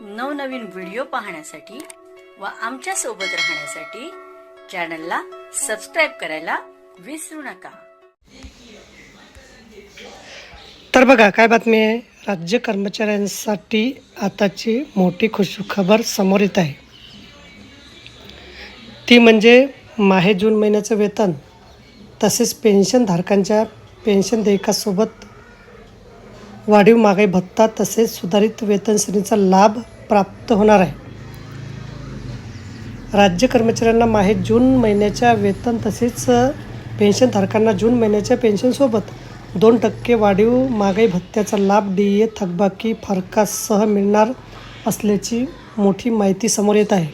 नवनवीन व्हिडिओ पाहण्यासाठी व आमच्यासोबत राहण्यासाठी चॅनलला सबस्क्राईब करायला विसरू नका. तर बघा काय बातमी आहे? राज्य कर्मचाऱ्यांसाठी आताची मोठी खुशखबर समोर येत आहे. ती म्हणजे माहे जून महिन्याचं वेतन. तसेच पेन्शनधारकांच्या पेन्शन देयकासोबत वाढीव महागाई भत्ता तसेच सुधारित वेतन श्रेणीचा लाभ प्राप्त होणार आहे. राज्य कर्मचाऱ्यांना माहे जून महिन्याच्या वेतन तसेच पेन्शनधारकांना जून महिन्याच्या पेन्शनसोबत दोन टक्के वाढीव महागाई भत्त्याचा लाभ डी ए थकबाकी फरकासह मिळणार असल्याची मोठी माहिती समोर येत आहे.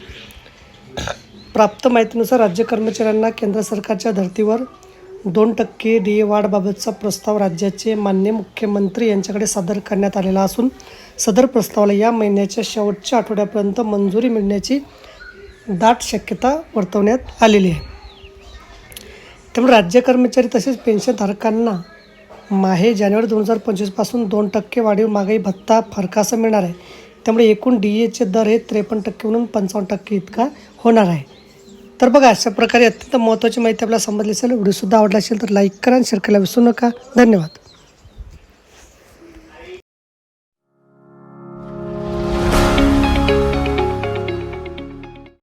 प्राप्त माहितीनुसार राज्य कर्मचाऱ्यांना केंद्र सरकारच्या धर्तीवर दोन टक्के डी ए वाढबाबतचा प्रस्ताव राज्याचे मान्य मुख्यमंत्री यांच्याकडे सादर करण्यात आलेला असून सदर प्रस्तावाला या महिन्याच्या शेवटच्या आठवड्यापर्यंत मंजुरी मिळण्याची दाट शक्यता वर्तवण्यात आलेली आहे. त्यामुळे राज्य कर्मचारी तसेच पेन्शनधारकांना माहे जानेवारी दोन हजार पंचवीसपासून दोन टक्के वाढीव महागाई भत्ता फरकासं मिळणार आहे. त्यामुळे एकूण डी एचे दर हे त्रेपन्न टक्के म्हणून पंचावन्न टक्के इतका होणार आहे. तर बघा अशा प्रकारे अत्यंत महत्त्वाची माहिती आपल्याला समजली असेल. व्हिडिओसुद्धा आवडला असेल तर लाईक करा आणि शेअर करायला विसरू नका. धन्यवाद.